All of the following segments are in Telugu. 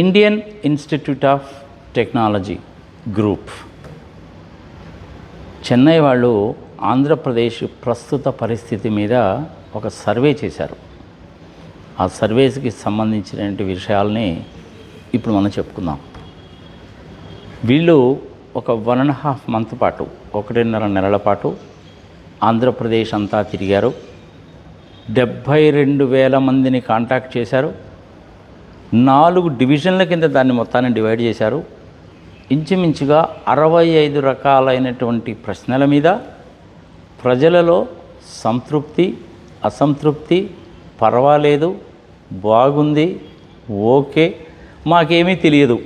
Indian institute of technology group Chennai వాళ్ళు ఆంధ్రప్రదేశ్ ప్రస్తుత పరిస్థితి మీద ఒక సర్వే చేశారు. ఆ సర్వేస్కి సంబంధించినటువంటి విషయాల్ని ఇప్పుడు మనం చెప్పుకుందాం. వీళ్ళు ఒక వన్ అండ్ హాఫ్ మంత్ పాటు ఒకటిన్నర నెలల పాటు ఆంధ్రప్రదేశ్ అంతా తిరిగారు. డెబ్భై రెండు వేల మందిని కాంటాక్ట్ చేశారు. నాలుగు డివిజన్ల కింద దాన్ని మొత్తాన్ని డివైడ్ చేశారు. ఇంచుమించుగా అరవై ఐదు రకాలైనటువంటి ప్రశ్నల మీద ప్రజలలో సంతృప్తి అసంతృప్తి పర్వాలేదు బాగుంది ఓకే మాకేమీ తెలియదు.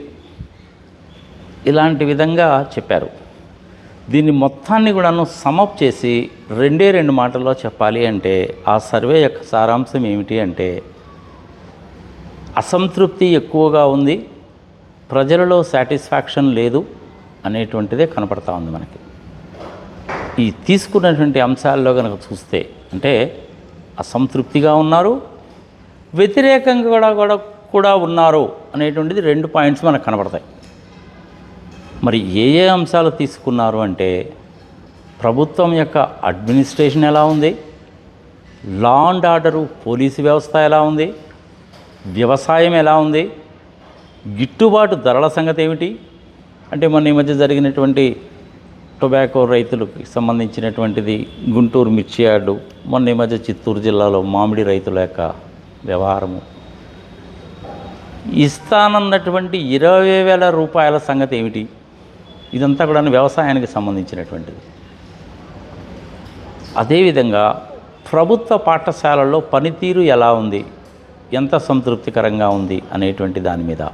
ఇలాంటి విధంగా చెప్పారు. దీన్ని మొత్తాన్ని కూడాను సమప్ చేసి రెండే రెండు మాటల్లో చెప్పాలి అంటే ఆ సర్వే యొక్క సారాంశం ఏమిటి అంటే అసంతృప్తి ఎక్కువగా ఉంది ప్రజలలో సాటిస్ఫాక్షన్ లేదు అనేటువంటిదే కనపడతా ఉంది మనకి. ఈ తీసుకున్నటువంటి అంశాల్లో కనుక చూస్తే అంటే అసంతృప్తిగా ఉన్నారు వ్యతిరేకంగా కూడా కూడా కూడా ఉన్నారు అనేటువంటిది రెండు పాయింట్స్ మనకు కనబడతాయి మరి ఏ ఏ అంశాలు తీసుకున్నారు అంటే ప్రభుత్వం యొక్క అడ్మినిస్ట్రేషన్ ఎలా ఉంది లా అండ్ ఆర్డరు పోలీసు వ్యవస్థ ఎలా ఉంది వ్యవసాయం ఎలా ఉంది? గిట్టుబాటు ధరల సంగతి ఏమిటి? అంటే మొన్న ఈ మధ్య జరిగినటువంటి టొబాకో రైతులకు సంబంధించినటువంటిది గుంటూరు మిర్చి యార్డు మొన్న ఈ మధ్య చిత్తూరు జిల్లాలో మామిడి రైతుల యొక్క వ్యవహారము. ఇస్తానన్నటువంటి ఇరవై వేల రూపాయల సంగతి ఏమిటి? ఇదంతా కూడా వ్యవసాయానికి సంబంధించినటువంటిది. అదేవిధంగా ప్రభుత్వ పాఠశాలల్లో పనితీరు ఎలా ఉంది? ఎంత సంతృప్తికరంగా ఉంది అనేటువంటి దాని మీద.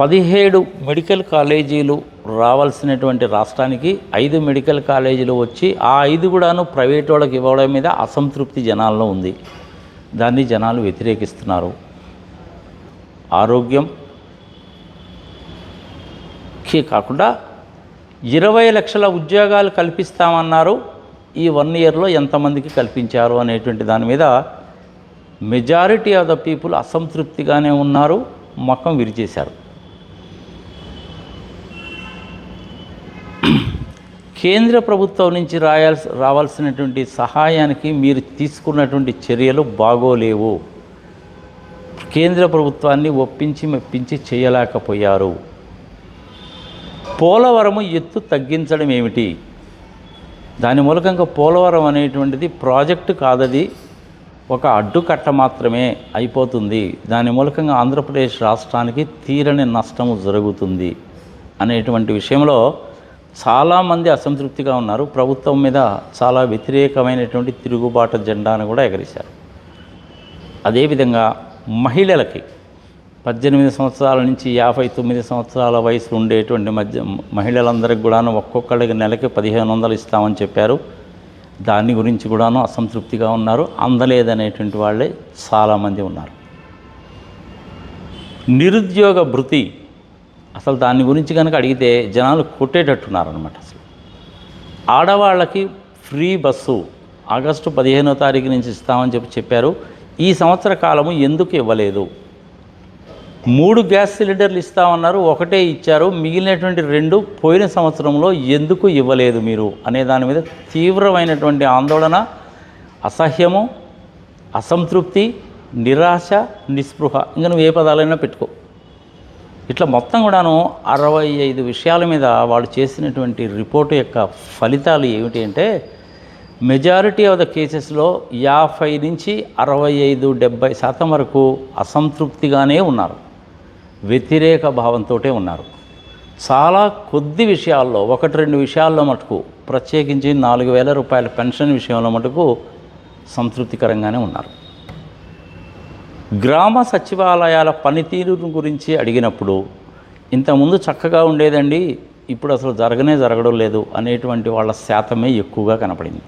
పదిహేడు మెడికల్ కాలేజీలు రావాల్సినటువంటి రాష్ట్రానికి ఐదు మెడికల్ కాలేజీలు వచ్చి ఆ ఐదు కూడాను ప్రైవేట్ వాళ్ళకి ఇవ్వడం మీద అసంతృప్తి జనాల్లో ఉంది. దాన్ని జనాలు వ్యతిరేకిస్తున్నారు. ఆరోగ్యం కాకుండా ఇరవై లక్షల ఉద్యోగాలు కల్పిస్తామన్నారు. ఈ వన్ ఇయర్లో ఎంతమందికి కల్పించారు అనేటువంటి దాని మీద మెజారిటీ ఆఫ్ ద పీపుల్ అసంతృప్తిగానే ఉన్నారు మొక్కం విరిచేశారు. కేంద్ర ప్రభుత్వం నుంచి రాయాల్సి రావాల్సినటువంటి సహాయానికి మీరు తీసుకున్నటువంటి చర్యలు బాగోలేవు. కేంద్ర ప్రభుత్వాన్ని ఒప్పించి మెప్పించి చేయలేకపోయారు. పోలవరము ఎత్తు తగ్గించడం ఏమిటి? దాని మూలకంగా పోలవరం అనేటువంటిది ప్రాజెక్టు కాదది. ఒక అడ్డుకట్ట మాత్రమే అయిపోతుంది. దాని మూలకంగా ఆంధ్రప్రదేశ్ రాష్ట్రానికి తీరని నష్టము జరుగుతుంది అనేటువంటి విషయంలో చాలామంది అసంతృప్తిగా ఉన్నారు. ప్రభుత్వం మీద చాలా వ్యతిరేకమైనటువంటి తిరుగుబాటు జెండాను కూడా ఎగరేశారు. అదేవిధంగా మహిళలకి పద్దెనిమిది సంవత్సరాల నుంచి యాభై తొమ్మిది సంవత్సరాల వయసు ఉండేటువంటి మధ్య మహిళలందరికీ కూడా ఒక్కొక్కళ్ళకి నెలకి పదిహేను వందలు ఇస్తామని చెప్పారు. దాని గురించి కూడాను అసంతృప్తిగా ఉన్నారు. అందలేదనేటువంటి వాళ్ళే చాలామంది ఉన్నారు. నిరుద్యోగ భృతి అసలు దాని గురించి కనుక అడిగితే జనాలు కొట్టేటట్టున్నారనమాట అసలు. ఆడవాళ్ళకి ఫ్రీ బస్సు ఆగస్టు పదిహేనో తారీఖు నుంచి ఇస్తామని చెప్పి చెప్పారు. ఈ సంవత్సర కాలము ఎందుకు ఇవ్వలేదు? మూడు గ్యాస్ సిలిండర్లు ఇస్తామన్నారు ఒకటే ఇచ్చారు. మిగిలినటువంటి రెండు పోయిన సంవత్సరంలో ఎందుకు ఇవ్వలేదు మీరు? అనే దాని మీద తీవ్రమైనటువంటి ఆందోళన అసహ్యము అసంతృప్తి నిరాశ నిస్పృహ. ఇంకా నువ్వు ఏ పదాలైనా పెట్టుకో. ఇట్లా మొత్తం కూడాను అరవై ఐదు విషయాల మీద వాళ్ళు చేసినటువంటి రిపోర్టు యొక్క ఫలితాలు ఏమిటి అంటే మెజారిటీ ఆఫ్ ద కేసెస్లో యాభై నుంచి అరవై ఐదు డెబ్బై శాతం వరకు అసంతృప్తిగానే ఉన్నారు. వ్యతిరేక భావంతో ఉన్నారు. చాలా కొద్ది విషయాల్లో ఒకటి రెండు విషయాల్లో మటుకు ప్రత్యేకించి నాలుగు వేల రూపాయల పెన్షన్ విషయంలో మటుకు సంతృప్తికరంగానే ఉన్నారు. గ్రామ సచివాలయాల పనితీరు గురించి అడిగినప్పుడు ఇంతకుముందు చక్కగా ఉండేదండి ఇప్పుడు అసలు జరగనే జరగడం లేదు అనేటువంటి వాళ్ళ శాతమే ఎక్కువగా కనపడింది.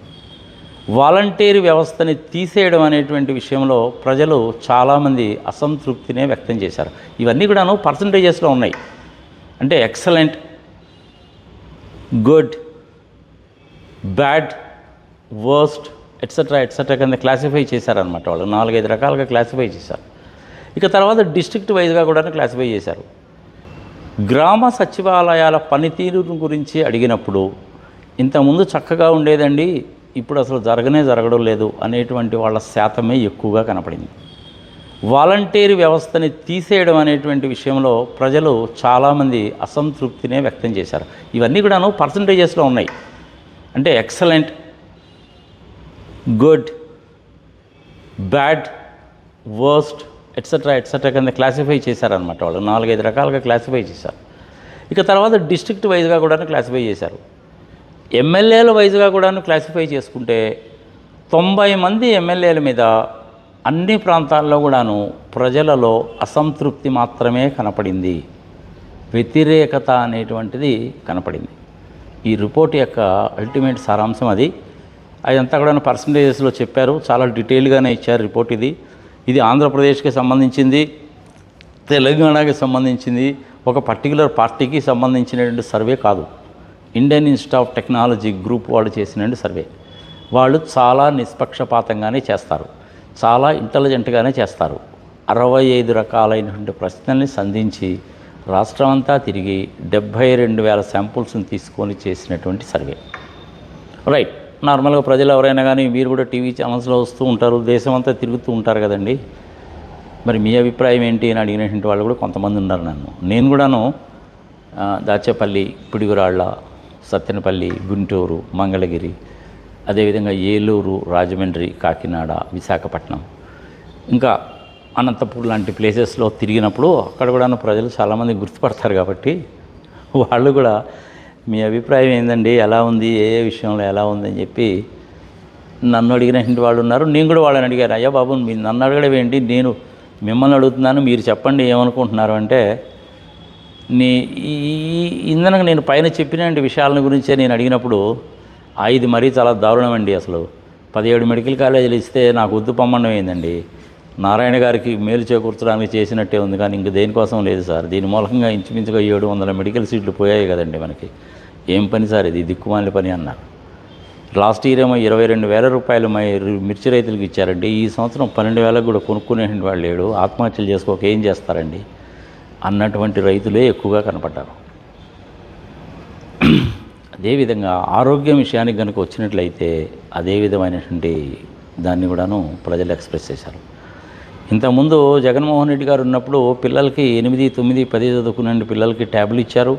వాలంటీర్ వ్యవస్థని తీసేయడం అనేటువంటి విషయంలో ప్రజలు చాలామంది అసంతృప్తినే వ్యక్తం చేశారు. ఇవన్నీ కూడాను పర్సంటేజెస్లో ఉన్నాయి. అంటే excellent good bad worst etcetera etcetera కింద క్లాసిఫై చేశారనమాట వాళ్ళు. నాలుగైదు రకాలుగా క్లాసిఫై చేశారు. ఇక తర్వాత డిస్ట్రిక్ట్ వైజ్గా కూడా క్లాసిఫై చేశారు. గ్రామ సచివాలయాల పనితీరు గురించి అడిగినప్పుడు ఇంతకుముందు చక్కగా ఉండేదండి. ఇప్పుడు అసలు జరగనే జరగడం లేదు అనేటువంటి వాళ్ళ శాతమే ఎక్కువగా కనపడింది. వాలంటీర్ వ్యవస్థని తీసేయడం అనేటువంటి విషయంలో ప్రజలు చాలామంది అసంతృప్తినే వ్యక్తం చేశారు. ఇవన్నీ కూడాను పర్సంటేజెస్లో ఉన్నాయి. అంటే excellent good bad worst etcetera etcetera కింద క్లాసిఫై చేశారనమాట వాళ్ళు. నాలుగైదు రకాలుగా క్లాసిఫై చేశారు. ఇక తర్వాత డిస్ట్రిక్ట్ వైజ్గా కూడా క్లాసిఫై చేశారు. ఎమ్మెల్యేల వైజ్గా కూడా క్లాసిఫై చేసుకుంటే తొంభై మంది ఎమ్మెల్యేల మీద అన్ని ప్రాంతాల్లో కూడాను ప్రజలలో అసంతృప్తి మాత్రమే కనపడింది. వ్యతిరేకత అనేటువంటిది కనపడింది. ఈ రిపోర్ట్ యొక్క అల్టిమేట్ సారాంశం అది. అదంతా కూడా పర్సంటేజెస్లో చెప్పారు. చాలా డీటెయిల్గానే ఇచ్చారు రిపోర్ట్ ఇది. ఇది ఆంధ్రప్రదేశ్కి సంబంధించింది తెలంగాణకి సంబంధించింది ఒక పర్టికులర్ పార్టీకి సంబంధించినటువంటి సర్వే కాదు. Indian Institute of Technology group వాళ్ళు చేసినటువంటి సర్వే. వాళ్ళు చాలా నిష్పక్షపాతంగానే చేస్తారు. చాలా ఇంటెలిజెంట్గానే చేస్తారు. అరవై ఐదు రకాలైనటువంటి ప్రశ్నల్ని సంధించి రాష్ట్రం అంతా తిరిగి డెబ్భై రెండు వేల శాంపుల్స్ని తీసుకొని చేసినటువంటి సర్వే. రైట్. నార్మల్గా ప్రజలు ఎవరైనా కానీ మీరు కూడా టీవీ ఛానల్స్లో వస్తూ ఉంటారు. దేశం అంతా తిరుగుతూ ఉంటారు కదండి. మరి మీ అభిప్రాయం ఏంటి అని అడిగినటువంటి వాళ్ళు కూడా కొంతమంది ఉన్నారు నన్ను. నేను కూడాను దాచేపల్లి పిడుగురాళ్ళ సత్తెనపల్లి గుంటూరు మంగళగిరి అదేవిధంగా ఏలూరు రాజమండ్రి కాకినాడ విశాఖపట్నం. ఇంకా అనంతపూర్ లాంటి ప్లేసెస్లో తిరిగినప్పుడు అక్కడ కూడా ప్రజలు చాలామంది గుర్తుపడతారు కాబట్టి వాళ్ళు కూడా మీ అభిప్రాయం ఏందండి? ఎలా ఉంది? ఏ ఏ విషయంలో ఎలా ఉంది అని చెప్పి నన్ను అడిగినటువంటి వాళ్ళు ఉన్నారు. నేను కూడా వాళ్ళని అడిగారు అయ్యా బాబు మీ నన్ను అడగడం ఏంటి? నేను మిమ్మల్ని అడుగుతున్నాను మీరు చెప్పండి ఏమనుకుంటున్నారు అంటే నీ ఈ ఇందనక నేను పైన చెప్పిన విషయాలను గురించే నేను అడిగినప్పుడు ఐదు ఇది మరీ చాలా దారుణమండి అసలు. పదిహేడు మెడికల్ కాలేజీలు ఇస్తే నాకు వద్దు పమ్మడం అయిందండి నారాయణ గారికి మేలు చేకూర్చడానికి చేసినట్టే ఉంది కానీ ఇంక దేనికోసం లేదు సార్. దీని మూలకంగా ఇంచుమించుగా ఏడు వందల మెడికల్ సీట్లు పోయాయి కదండి మనకి. ఏం పని సార్ ఇది? దిక్కుమాలి పని అన్నారు లాస్ట్ ఇయర్ ఏమో ఇరవై రెండు వేల రూపాయలు మై మిర్చి రైతులకు ఇచ్చారండి. ఈ సంవత్సరం పన్నెండు వేలకు కూడా కొనుక్కునే వాళ్ళు లేడు. ఆత్మహత్యలు చేసుకోక ఏం చేస్తారండి? అన్నటువంటి రైతులే ఎక్కువగా కనపడ్డారు. అదేవిధంగా ఆరోగ్యం విషయానికి కనుక వచ్చినట్లయితే అదే విధమైనటువంటి దాన్ని కూడాను ప్రజలు ఎక్స్ప్రెస్ చేశారు. ఇంతకుముందు జగన్మోహన్ రెడ్డి గారు ఉన్నప్పుడు పిల్లలకి ఎనిమిది తొమ్మిది పది చదువుకునే పిల్లలకి ట్యాబ్లు ఇచ్చారు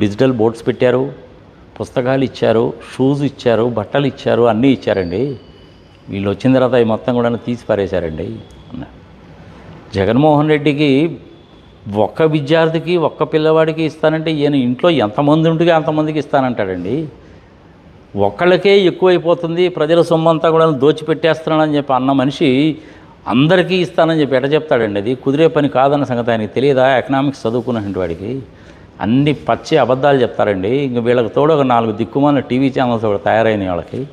డిజిటల్ బోర్డ్స్ పెట్టారు పుస్తకాలు ఇచ్చారు షూస్ ఇచ్చారు బట్టలు ఇచ్చారు అన్నీ ఇచ్చారండి. వీళ్ళు వచ్చిన తర్వాత అవి మొత్తం కూడా తీసి పారేశారండి అన్నారు. జగన్మోహన్ రెడ్డికి ఒక్క విద్యార్థికి ఒక్క పిల్లవాడికి ఇస్తానంటే ఈయన ఇంట్లో ఎంతమంది ఉంటే అంతమందికి ఇస్తానంటాడండి? ఒక్కళ్ళకే ఎక్కువైపోతుంది ప్రజల సొమ్మంతా కూడా దోచిపెట్టేస్తున్నానని చెప్పి అన్న మనిషి అందరికీ ఇస్తానని చెప్పి ఎట చెప్తాడండి అది? కుదిరే పని కాదన్న సంగతి ఆయనకి తెలియదా? ఎకనామిక్స్ చదువుకున్నటువంటి వాడికి. అన్ని పచ్చి అబద్ధాలు చెప్తారండి. ఇంక వీళ్ళకి తోడు ఒక నాలుగు దిక్కుమాల టీవీ ఛానల్స్ కూడా తయారైన వాళ్ళకి.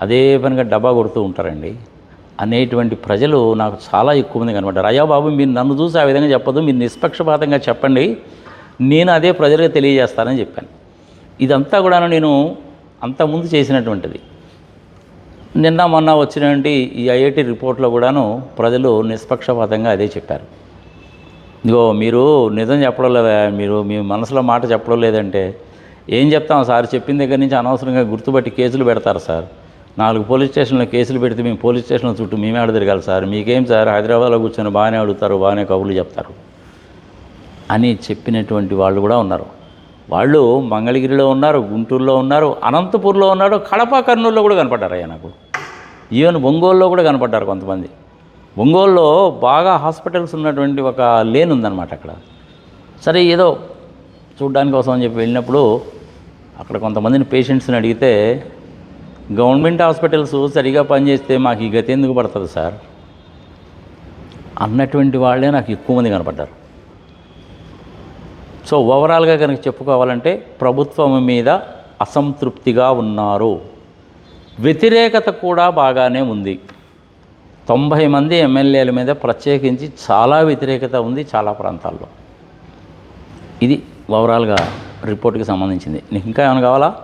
అదే పనిగా డబ్బా కొడుతూ ఉంటారండి. అనేటువంటి ప్రజలు నాకు చాలా ఎక్కువ మంది అనమాట రాజాబాబు బాబు మీరు నన్ను చూసి ఆ విధంగా చెప్పదు మీరు నిష్పక్షపాతంగా చెప్పండి నేను అదే ప్రజలకు తెలియజేస్తానని చెప్పాను. ఇదంతా కూడా నేను అంతకుముందు చేసినటువంటిది. నిన్న మొన్న వచ్చినటువంటి ఈ ఐఐటి రిపోర్ట్లో కూడాను ప్రజలు నిష్పక్షపాతంగా అదే చెప్పారు. ఇదిగో మీరు నిజం చెప్పడం లేదా మీరు మీ మనసులో మాట చెప్పడం లేదంటే ఏం చెప్తాం సార్? చెప్పిన దగ్గర నుంచి అనవసరంగా గుర్తుపట్టి కేసులు పెడతారు సార్. నాలుగు పోలీస్ స్టేషన్లో కేసులు పెడితే మేము పోలీస్ స్టేషన్ల చుట్టూ మేమే ఆడ తిరగాలి సార్. మీకేం సార్? హైదరాబాద్లో కూర్చొని బాగానే అడుగుతారు బాగానే కబుర్లు చెప్తారు అని చెప్పినటువంటి వాళ్ళు కూడా ఉన్నారు. వాళ్ళు మంగళగిరిలో ఉన్నారు గుంటూరులో ఉన్నారు అనంతపూర్లో ఉన్నారు కడప కర్నూలులో కూడా కనపడ్డారు అయ్యా నాకు. ఈవెన్ ఒంగోలులో కూడా కనపడ్డారు కొంతమంది. ఒంగోలులో బాగా హాస్పిటల్స్ ఉన్నటువంటి ఒక లేన్ ఉందన్నమాట అక్కడ. సరే ఏదో చూడ్డానికి కోసం అని చెప్పి వెళ్ళినప్పుడు అక్కడ కొంతమందిని పేషెంట్స్ని అడిగితే గవర్నమెంట్ హాస్పిటల్స్ సరిగా పనిచేస్తే మాకు ఈ గతి ఎందుకు పడుతుంది సార్? అన్నటువంటి వాళ్ళే నాకు ఎక్కువ మంది కనపడ్డారు. సో ఓవరాల్గా కనుక చెప్పుకోవాలంటే ప్రభుత్వం మీద అసంతృప్తిగా ఉన్నారు. వ్యతిరేకత కూడా బాగానే ఉంది. తొంభై మంది ఎమ్మెల్యేల మీద ప్రత్యేకించి చాలా వ్యతిరేకత ఉంది చాలా ప్రాంతాల్లో. ఇది ఓవరాల్గా రిపోర్ట్కి సంబంధించింది. నీకు ఇంకా ఏమైనా కావాలా?